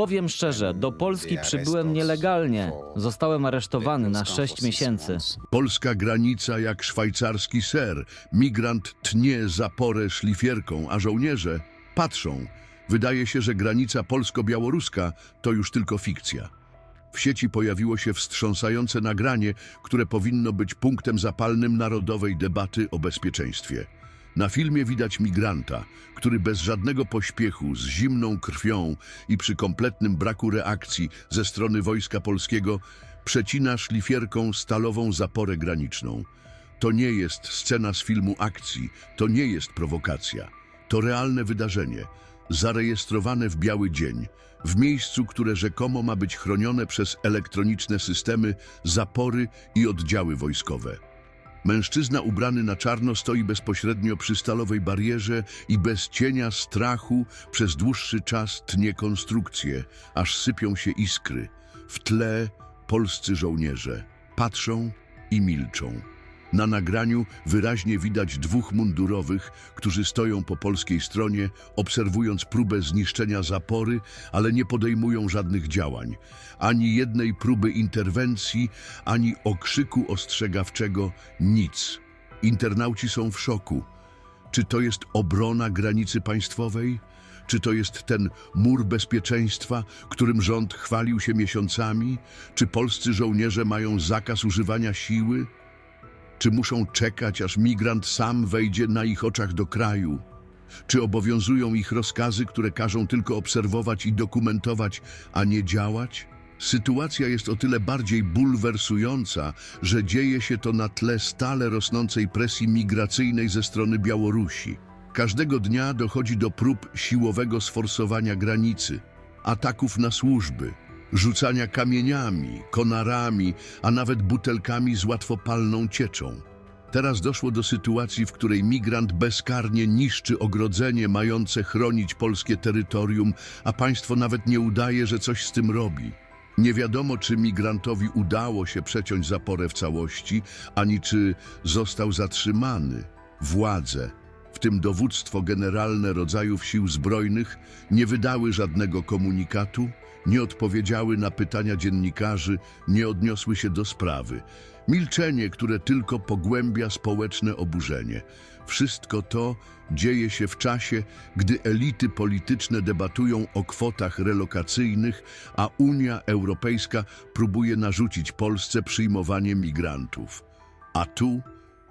Powiem szczerze, do Polski przybyłem nielegalnie. Zostałem aresztowany na 6 miesięcy. Polska granica jak szwajcarski ser. Migrant tnie zaporę szlifierką, a żołnierze patrzą. Wydaje się, że granica polsko-białoruska to już tylko fikcja. W sieci pojawiło się wstrząsające nagranie, które powinno być punktem zapalnym narodowej debaty o bezpieczeństwie. Na filmie widać migranta, który bez żadnego pośpiechu, z zimną krwią i przy kompletnym braku reakcji ze strony Wojska Polskiego przecina szlifierką stalową zaporę graniczną. To nie jest scena z filmu akcji, to nie jest prowokacja. To realne wydarzenie, zarejestrowane w biały dzień, w miejscu, które rzekomo ma być chronione przez elektroniczne systemy, zapory i oddziały wojskowe. Mężczyzna ubrany na czarno stoi bezpośrednio przy stalowej barierze i bez cienia strachu przez dłuższy czas tnie konstrukcję, aż sypią się iskry. W tle polscy żołnierze patrzą i milczą. Na nagraniu wyraźnie widać dwóch mundurowych, którzy stoją po polskiej stronie, obserwując próbę zniszczenia zapory, ale nie podejmują żadnych działań. Ani jednej próby interwencji, ani okrzyku ostrzegawczego, nic. Internauci są w szoku. Czy to jest obrona granicy państwowej? Czy to jest ten mur bezpieczeństwa, którym rząd chwalił się miesiącami? Czy polscy żołnierze mają zakaz używania siły? Czy muszą czekać, aż migrant sam wejdzie na ich oczach do kraju? Czy obowiązują ich rozkazy, które każą tylko obserwować i dokumentować, a nie działać? Sytuacja jest o tyle bardziej bulwersująca, że dzieje się to na tle stale rosnącej presji migracyjnej ze strony Białorusi. Każdego dnia dochodzi do prób siłowego sforsowania granicy, ataków na służby, rzucania kamieniami, konarami, a nawet butelkami z łatwopalną cieczą. Teraz doszło do sytuacji, w której migrant bezkarnie niszczy ogrodzenie mające chronić polskie terytorium, a państwo nawet nie udaje, że coś z tym robi. Nie wiadomo, czy migrantowi udało się przeciąć zaporę w całości, ani czy został zatrzymany. Władze, tym dowództwo generalne rodzajów sił zbrojnych, nie wydały żadnego komunikatu, nie odpowiedziały na pytania dziennikarzy, nie odniosły się do sprawy. Milczenie, które tylko pogłębia społeczne oburzenie. Wszystko to dzieje się w czasie, gdy elity polityczne debatują o kwotach relokacyjnych, a Unia Europejska próbuje narzucić Polsce przyjmowanie migrantów. A tu,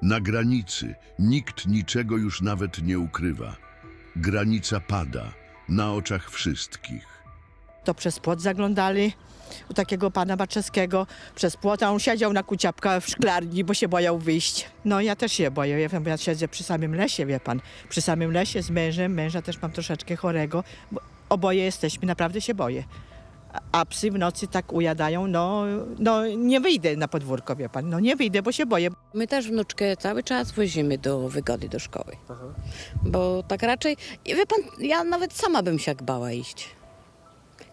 na granicy, nikt niczego już nawet nie ukrywa. Granica pada na oczach wszystkich. To przez płot zaglądali u takiego pana Baczewskiego. Przez płot, a on siedział na kuciapkach w szklarni, bo się boją wyjść. No ja też się boję, ja, wiem, ja siedzę przy samym lesie, wie pan. Przy samym lesie z mężem, męża też mam troszeczkę chorego. Bo oboje jesteśmy, naprawdę się boję. A- psy w nocy tak ujadają, no, no nie wyjdę na podwórko, wie pan. No nie wyjdę, bo się boję. My też wnuczkę cały czas wozimy do wygody do szkoły. Bo tak raczej, wie pan, ja nawet sama bym się jak bała iść.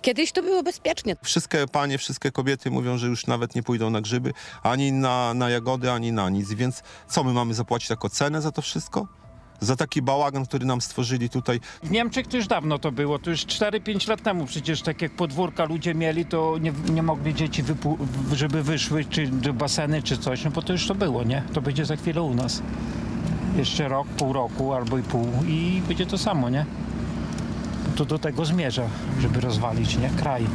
Kiedyś to było bezpiecznie. Wszystkie panie, wszystkie kobiety mówią, że już nawet nie pójdą na grzyby, ani na, na jagody, ani na nic. Więc co my mamy zapłacić jako cenę za to wszystko? Za taki bałagan, który nam stworzyli tutaj. W Niemczech to już dawno to było, to już 4-5 lat temu przecież tak jak podwórka ludzie mieli, to nie, nie mogli dzieci, żeby wyszły czy do baseny czy coś, no bo to już to było, nie? To będzie za chwilę u nas. Jeszcze rok, pół roku albo i pół i będzie to samo, nie? To do tego zmierza, żeby rozwalić, nie? Kraj.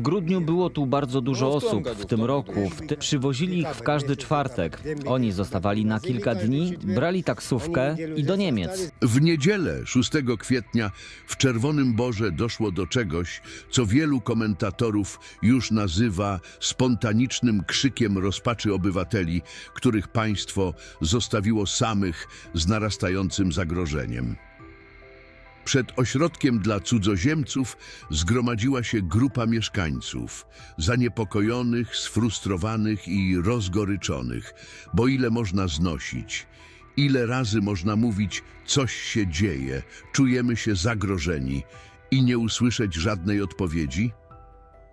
W grudniu było tu bardzo dużo osób w tym roku. W ty... Przywozili ich w każdy czwartek. Oni zostawali na kilka dni, brali taksówkę i do Niemiec. W niedzielę 6 kwietnia w Czerwonym Borze doszło do czegoś, co wielu komentatorów już nazywa spontanicznym krzykiem rozpaczy obywateli, których państwo zostawiło samych z narastającym zagrożeniem. Przed ośrodkiem dla cudzoziemców zgromadziła się grupa mieszkańców, zaniepokojonych, sfrustrowanych i rozgoryczonych, bo ile można znosić, ile razy można mówić, coś się dzieje, czujemy się zagrożeni i nie usłyszeć żadnej odpowiedzi?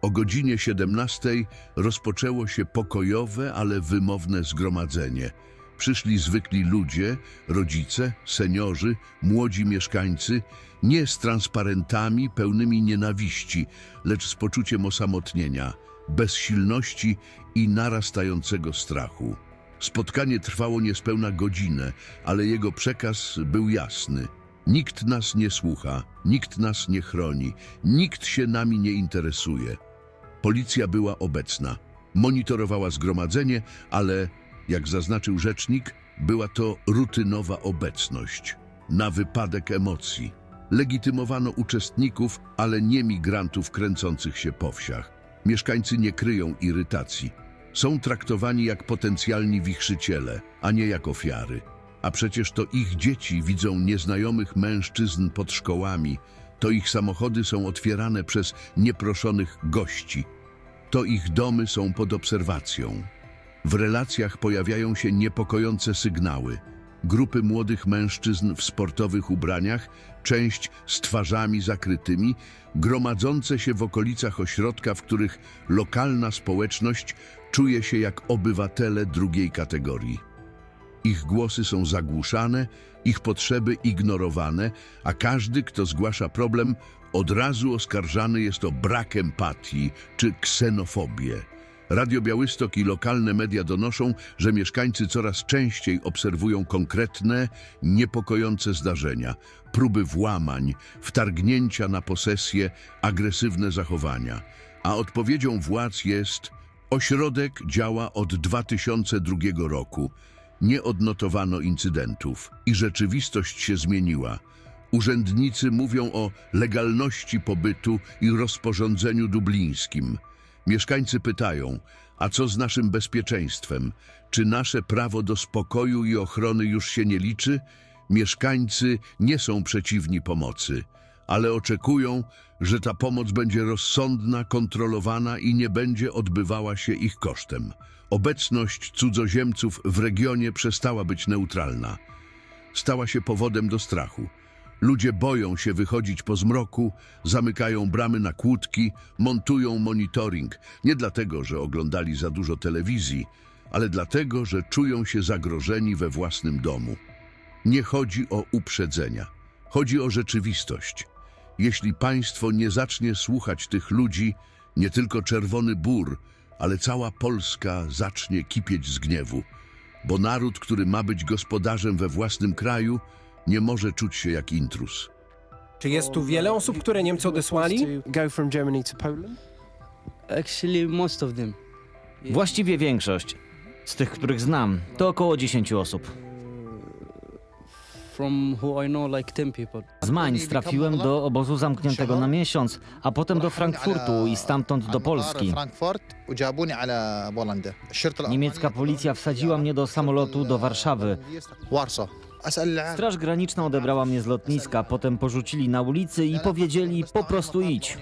O godzinie 17 rozpoczęło się pokojowe, ale wymowne zgromadzenie. Przyszli zwykli ludzie, rodzice, seniorzy, młodzi mieszkańcy, nie z transparentami pełnymi nienawiści, lecz z poczuciem osamotnienia, bezsilności i narastającego strachu. Spotkanie trwało niespełna godzinę, ale jego przekaz był jasny. Nikt nas nie słucha, nikt nas nie chroni, nikt się nami nie interesuje. Policja była obecna, monitorowała zgromadzenie, ale, jak zaznaczył rzecznik, była to rutynowa obecność, na wypadek emocji. Legitymowano uczestników, ale nie migrantów kręcących się po wsiach. Mieszkańcy nie kryją irytacji. Są traktowani jak potencjalni wichrzyciele, a nie jak ofiary. A przecież to ich dzieci widzą nieznajomych mężczyzn pod szkołami, to ich samochody są otwierane przez nieproszonych gości, to ich domy są pod obserwacją. W relacjach pojawiają się niepokojące sygnały. Grupy młodych mężczyzn w sportowych ubraniach, część z twarzami zakrytymi, gromadzące się w okolicach ośrodka, w których lokalna społeczność czuje się jak obywatele drugiej kategorii. Ich głosy są zagłuszane, ich potrzeby ignorowane, a każdy, kto zgłasza problem, od razu oskarżany jest o brak empatii czy ksenofobię. Radio Białystok i lokalne media donoszą, że mieszkańcy coraz częściej obserwują konkretne, niepokojące zdarzenia, próby włamań, wtargnięcia na posesję, agresywne zachowania. A odpowiedzią władz jest ośrodek działa od 2002 roku. Nie odnotowano incydentów i rzeczywistość się zmieniła. Urzędnicy mówią o legalności pobytu i rozporządzeniu dublińskim. Mieszkańcy pytają, a co z naszym bezpieczeństwem? Czy nasze prawo do spokoju i ochrony już się nie liczy? Mieszkańcy nie są przeciwni pomocy, ale oczekują, że ta pomoc będzie rozsądna, kontrolowana i nie będzie odbywała się ich kosztem. Obecność cudzoziemców w regionie przestała być neutralna. Stała się powodem do strachu. Ludzie boją się wychodzić po zmroku, zamykają bramy na kłódki, montują monitoring. Nie dlatego, że oglądali za dużo telewizji, ale dlatego, że czują się zagrożeni we własnym domu. Nie chodzi o uprzedzenia, chodzi o rzeczywistość. Jeśli państwo nie zacznie słuchać tych ludzi, nie tylko Czerwony Bór, ale cała Polska zacznie kipieć z gniewu, bo naród, który ma być gospodarzem we własnym kraju, nie może czuć się jak intruz. Czy jest tu wiele osób, które Niemcy odesłali? Go from Germany to Poland? Actually, most of them. Właściwie większość. Z tych, których znam, to około 10 osób. From who I know, like 10 people. Z Mainz trafiłem do obozu zamkniętego na miesiąc, a potem do Frankfurtu i stamtąd do Polski. Niemiecka policja wsadziła mnie do samolotu do Warszawy. Straż Graniczna odebrała mnie z lotniska, potem porzucili na ulicy i powiedzieli po prostu idź.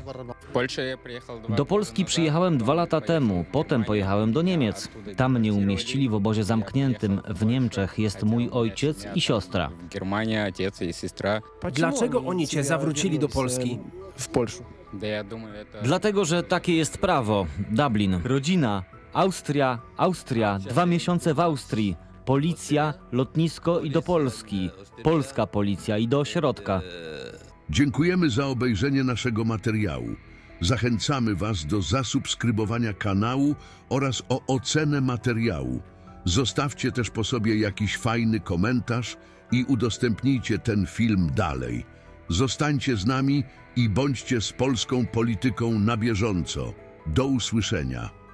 Do Polski przyjechałem dwa lata temu, potem pojechałem do Niemiec. Tam mnie umieścili w obozie zamkniętym. W Niemczech jest mój ojciec i siostra. Dlaczego oni cię zawrócili do Polski? W Polsce. Dlatego, że takie jest prawo. Dublin, rodzina, Austria, Austria, dwa miesiące w Austrii, Policja, lotnisko i do Polski. Polska policja i do ośrodka. Dziękujemy za obejrzenie naszego materiału. Zachęcamy Was do zasubskrybowania kanału oraz o ocenę materiału. Zostawcie też po sobie jakiś fajny komentarz i udostępnijcie ten film dalej. Zostańcie z nami i bądźcie z polską polityką na bieżąco. Do usłyszenia.